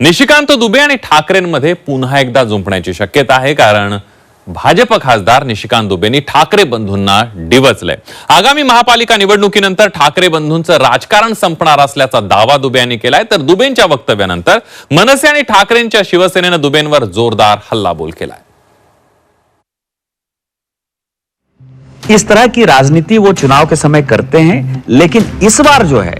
निशिकांत दुबे आणि ठाकरेंमध्ये पुन्हा एकदा जुंपण्याची शक्यता आहे कारण भाजप खासदार निशिकांत दुबेंनी ठाकरे बंधूंना डिवचलंय. आगामी महापालिका निवडणुकीनंतर ठाकरे बंधूंचं राजकारण संपणार असल्याचा दावा दुबे यांनी केलाय. तर दुबेंच्या वक्तव्यानंतर मनसे आणि ठाकरेंच्या शिवसेनेनं दुबेंवर जोरदार हल्लाबोल केलाय. इस तरह की राजनीति वो चुनाव के समय करते हैं लेकिन इस बार जो है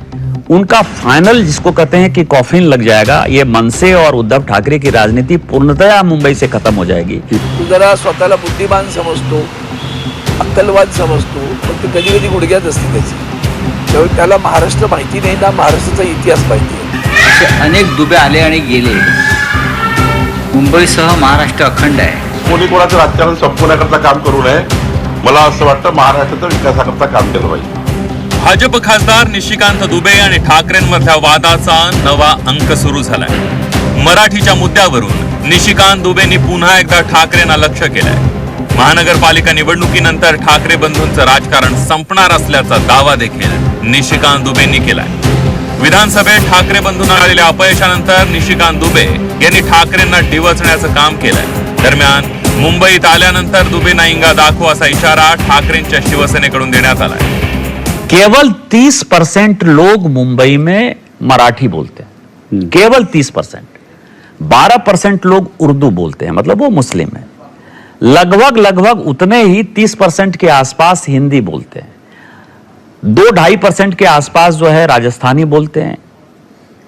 उनका फाइनल जिसको कहते हैं कि कॉफिन लग जाएगा ये मनसे और उद्धव ठाकरे की राजनीति पूर्णतया मुंबई से खत्म हो जाएगी। तू जरा स्वतःला बुद्धिमान समजतो अक्कलवाद समजतो पण ती कधी कधी गुडघ्यात असते त्याची. त्यावेळी त्याला महाराष्ट्र माहिती नाही ना महाराष्ट्राचा इतिहास माहिती आहे. असे अनेक दुबे आले आणि गेले. मुंबईसह महाराष्ट्र अखंड आहे. कोणी कोणाचं राजकारण संपवण्याकरता काम करू नये मला असं वाटतं महाराष्ट्राच्या विकासाकरता काम केलं पाहिजे. भाजप खासदार निशिकांत दुबे आणि ठाकरेंमधल्या वादाचा नवा अंक सुरू झालाय. मराठीच्या मुद्द्यावरून निशिकांत दुबेंनी पुन्हा एकदा ठाकरेंना लक्ष केलंय. महानगरपालिका निवडणुकीनंतर ठाकरे बंधूंचं राजकारण संपणार असल्याचा दावा देखील निशिकांत दुबेंनी केलाय. विधानसभेत ठाकरे बंधूंना आलेल्या अपयशानंतर निशिकांत दुबे यांनी ठाकरेंना डिवचण्याचं काम केलंय. दरम्यान मुंबईत आल्यानंतर दुबेंना इंगा दाखव असा इशारा ठाकरेंच्या शिवसेनेकडून देण्यात आलाय. केवल 30 परसेंट लोग मुंबई में मराठी बोलते हैं। केवल 30 परसेंट। बारह परसेंट लोग उर्दू बोलते हैं मतलब वो मुस्लिम है। लगभग लगभग उतने ही 30 परसेंट के आसपास हिंदी बोलते हैं। दो ढाई परसेंट के आसपास जो है राजस्थानी बोलते हैं।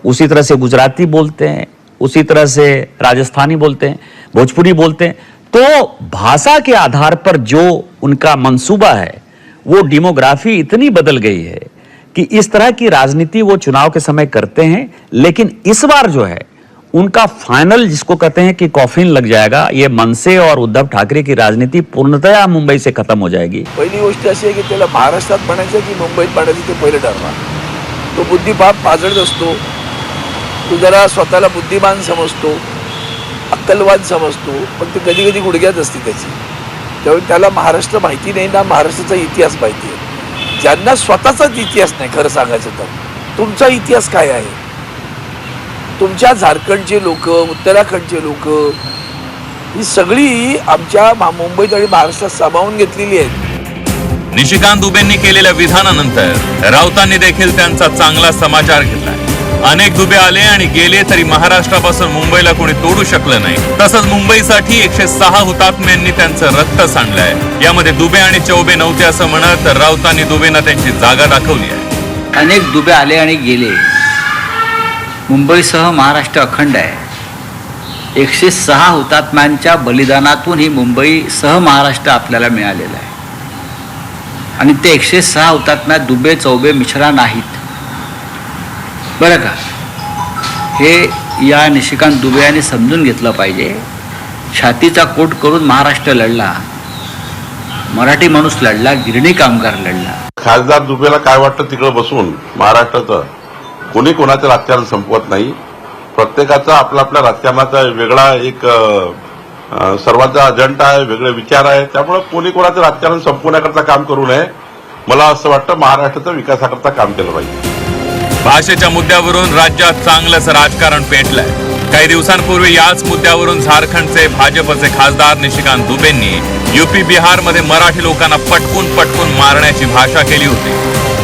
उसी तरह से गुजराती बोलते हैं उसी तरह से राजस्थानी बोलते हैं भोजपुरी बोलते हैं। तो भाषा के आधार पर जो उनका मंसूबा है वो डेमोग्राफी इतनी बदल गई है कि इस तरह की राजनीति वो चुनाव के समय करते हैं, लेकिन इस बार जो है, उनका फाइनल जिसको कहते हैं कि कॉफिन लग जाएगा, ये मनसे और उद्धव ठाकरे की राजनीति पूर्णतया मुंबई से खत्म हो जाएगी। पहिली गोष्ट अशी आहे की त्याला महाराष्ट्रात बनायचं की मुंबईत बनायचं ते पहिलं ठरवा। तो बुद्धिपाप पाजळत असतो, तू जरा स्वतःला बुद्धिमान समजतो, अक्कलवाद समजतो, पण ती कधी कधी गुडघ्यात असते त्याची. त्यावेळी त्याला महाराष्ट्र माहिती नाही ना महाराष्ट्राचा इतिहास माहिती आहे. ज्यांना स्वतःचाच इतिहास नाही खरं सांगायचं तर. तुमचा इतिहास काय आहे? तुमच्या झारखंडचे लोक उत्तराखंडचे लोक ही सगळी आमच्या मुंबईत आणि महाराष्ट्रात सामावून घेतलेली आहेत. निशिकांत दुबेंनी केलेल्या विधानानंतर राऊतांनी देखील त्यांचा चांगला समाचार घेतला अनेक दुबे आले आणि गेले तरी महाराष्ट्रापासून मुंबईला कोणी तोडू शकलं नाही. तसंच मुंबईसाठी एकशे सहा हुतात्म्यांनी त्यांचं रक्त सांडलंय. यामध्ये दुबे आणि चौबे नव्हते असं म्हणत राऊतांनी दुबेंना त्यांची जागा दाखवली आहे. अनेक दुबे आले आणि गेले. मुंबईसह महाराष्ट्र अखंड आहे. एकशे सहा हुतात्म्यांच्या बलिदानातून ही मुंबईसह महाराष्ट्र आपल्याला मिळालेलं आहे. आणि ते एकशे सहा हुतात्म्यात दुबे चौबे मिश्रा नाही. बरं का? हे या निशिकांत दुबे यांनी समजून घेतलं पाहिजे. छातीचा कोट करून महाराष्ट्र लढला. मराठी माणूस लढला गिरणी कामगार लढला. खासदार दुबेला काय वाटतं तिकडे बसून? महाराष्ट्राचं. कोणी कोणाचं राजकारण संपवत नाही. प्रत्येकाचा आपला आपल्या राजकारणाचा वेगळा एक सर्वांचा अजेंडा आहे वेगळे विचार आहे त्यामुळे कोणी कोणाचं राजकारण संपवण्याकरता काम करू नये. मला असं वाटतं महाराष्ट्राचा विकासाकरता काम केलं पाहिजे. भाषेच्या मुद्द्यावरून राज्यात चांगलंच राजकारण पेटलंय. काही दिवसांपूर्वी याच मुद्द्यावरून झारखंडचे भाजपचे खासदार निशिकांत दुबेंनी युपी बिहारमध्ये मराठी लोकांना पटकून पटकून मारण्याची भाषा केली होती.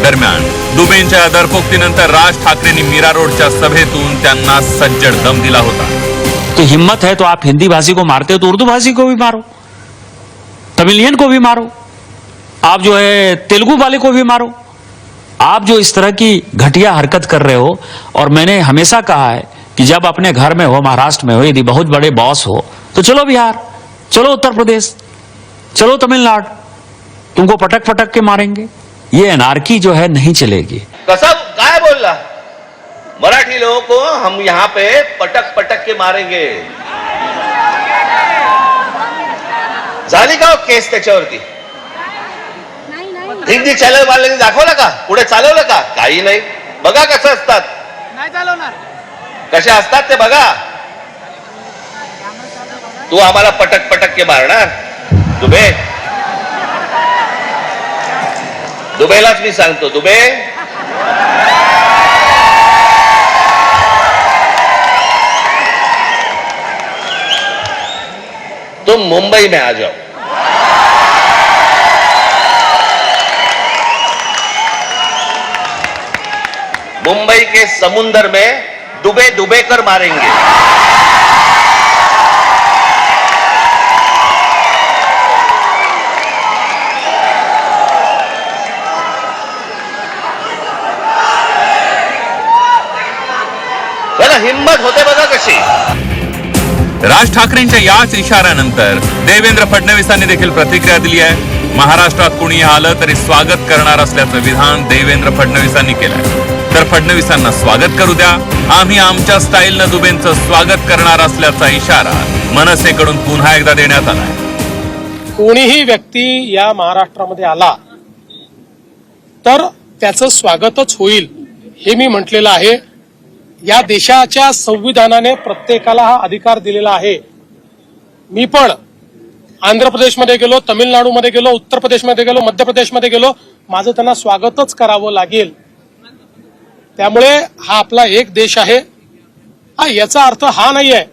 दरम्यान दुबेंच्या या दरपोक्तीनंतर राज ठाकरेंनी मीरा रोडच्या सभेतून त्यांना सज्जड दम दिला होता. तो हिम्मत है तो आप हिंदी भाषी को मारते हो तो उर्दू भाषी को भी मारो तमिलियन को भी मारो आप जो है तेलुगु वाले को भी मारो। आप जो इस तरह की घटिया हरकत कर रहे हो, और मैंने हमेशा कहा है कि जब अपने घर में हो, महाराष्ट्र में हो, यदि बहुत बड़े बॉस हो तो चलो बिहार, चलो उत्तर प्रदेश, चलो तमिलनाडु, तुमको पटक पटक के मारेंगे। ये अनारकी जो है, नहीं चलेगी। कसं काय रहा? मराठी लोगों को हम यहाँ पे पटक पटक के मारेंगे। झाली का केस हिंदी चॅनल वाल्यांनी दाखवलं का? पुढे चालवलं का? काही नाही. बघा कसं असतात. नाही चालवणार. कसे असतात ते बघा. तू आम्हाला पटक पटक के मारणार. दुबे. दुबेलाच मी सांगतो दुबे. तुम मुंबई में आ जाओ. मुंबई के समुंदर में डुबे डुबे कर मारेंगे। बघा हिंमत होते बघा कशी। राज ठाकरेंच्या याच इशाऱ्यानंतर देवेंद्र फडणवीसांनी देखील प्रतिक्रिया दिली आहे. महाराष्ट्रात कुणी आलं तरी स्वागत करणार असल्याचं विधान देवेंद्र फडणवीसांनी केलं तर फडणवीसांना स्वागत करू द्या. आम्ही आमच्या स्टाईलनं दुबेंचं स्वागत करणार असल्याचा इशारा मनसेकडून पुन्हा एकदा देण्यात आला कोणीही व्यक्ती या महाराष्ट्रामध्ये आला तर त्याचं स्वागतच होईल हे मी म्हटलेलं आहे. या देशाच्या संविधानाने प्रत्येकाला हा अधिकार दिलेला आहे. मी पण आंध्र प्रदेशमध्ये गेलो तमिळनाडूमध्ये गेलो उत्तर प्रदेशमध्ये गेलो मध्य प्रदेशमध्ये गेलो माझं त्यांना स्वागतच करावं लागेल. त्यामुळे हा आपला एक देश आहे. हा याचा अर्थ हा नाही आहे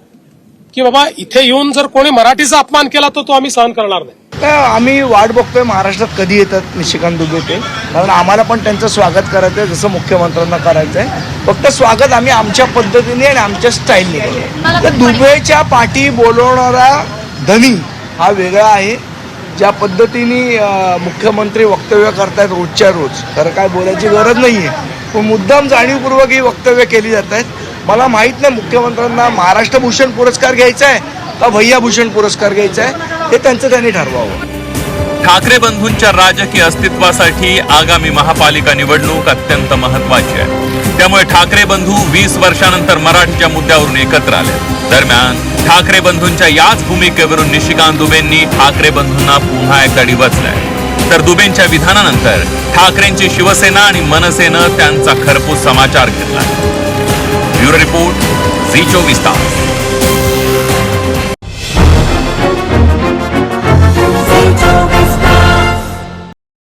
की बाबा इथे येऊन जर कोणी मराठीचा अपमान केला तर तो आम्ही सहन करणार नाही. तर आम्ही वाट बघतोय महाराष्ट्रात कधी येतात निशिकांत दुबे ते. कारण आम्हाला पण त्यांचं स्वागत करायचं आहे जसं मुख्यमंत्र्यांना करायचं आहे फक्त स्वागत आम्ही आमच्या पद्धतीने आणि आमच्या स्टाईलने करू. तर दुबेच्या पाठी बोलवणारा धनी हा वेगळा आहे. ज्या पद्धतीने मुख्यमंत्री वक्तव्य करतायत रोजच्या रोज. तर काय बोलायची गरज नाही आहे मुद्दाम जाणीवपूर्वक ही वक्तव्य केली जात आहेत. मला माहीत नाही मुख्यमंत्र्यांना महाराष्ट्र भूषण पुरस्कार घ्यायचा आहे का भैया भूषण पुरस्कार घ्यायचा आहे हे त्यांचं त्यांनी ठरवावं. ठाकरे बंधूंच्या राजकीय अस्तित्वासाठी आगामी महापालिका निवडणूक अत्यंत महत्वाची आहे. त्यामुळे ठाकरे बंधू वीस वर्षानंतर मराठीच्या मुद्द्यावरून एकत्र आले. दरम्यान ठाकरे बंधूंच्या याच भूमिकेवरून निशिकांत दुबेंनी ठाकरे बंधूंना पुन्हा एकदा डिवचलंय तर दुबेंच्या विधानानंतर ठाकरेंची शिवसेना आणि मनसेनं त्यांचा खरपूस समाचार घेतला. ब्युरो रिपोर्ट झी चोवीस तास.